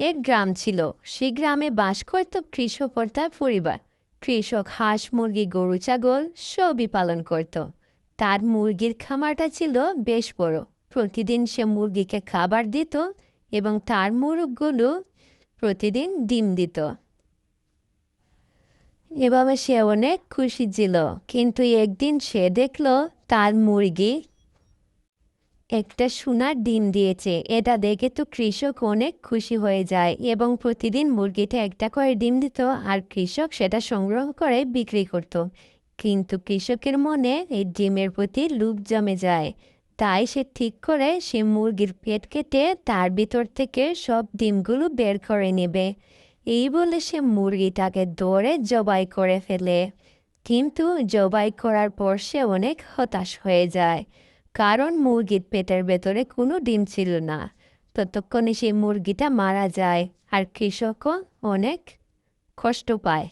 এক গ্রাম ছিল। সেই গ্রামে বাস করত কৃষক ও তার পরিবার। কৃষক হাঁস, মুরগি, গরু, ছাগল সবই পালন করত। তার মুরগির খামারটা ছিল বেশ বড়। প্রতিদিন সে মুরগিকে খাবার দিত এবং তার মুরগগুলো প্রতিদিন ডিম দিত। এভাবে সে অনেক খুশি ছিল। কিন্তু একদিন সে দেখল তার মুরগি একটা সোনার ডিম দিয়েছে। এটা দেখে তো কৃষক অনেক খুশি হয়ে যায় এবং প্রতিদিন মুরগিটা একটা করে ডিম দিত আর কৃষক সেটা সংগ্রহ করে বিক্রি করত। কিন্তু কৃষকের মনে এই ডিমের প্রতি লোভ জমে যায়। তাই সে ঠিক করে সে মুরগির পেট কেটে তার ভিতর থেকে সব ডিমগুলো বের করে নেবে। এই বলে সে মুরগিটাকে দৌড়ে জবাই করে ফেলে। কিন্তু জবাই করার পর সে অনেক হতাশ হয়ে যায়। কারণ মুরগির পেটের ভেতরে কোনো ডিম ছিল না। ততক্ষণে সেই মুরগিটা মারা যায় আর কৃষকও অনেক কষ্ট পায়।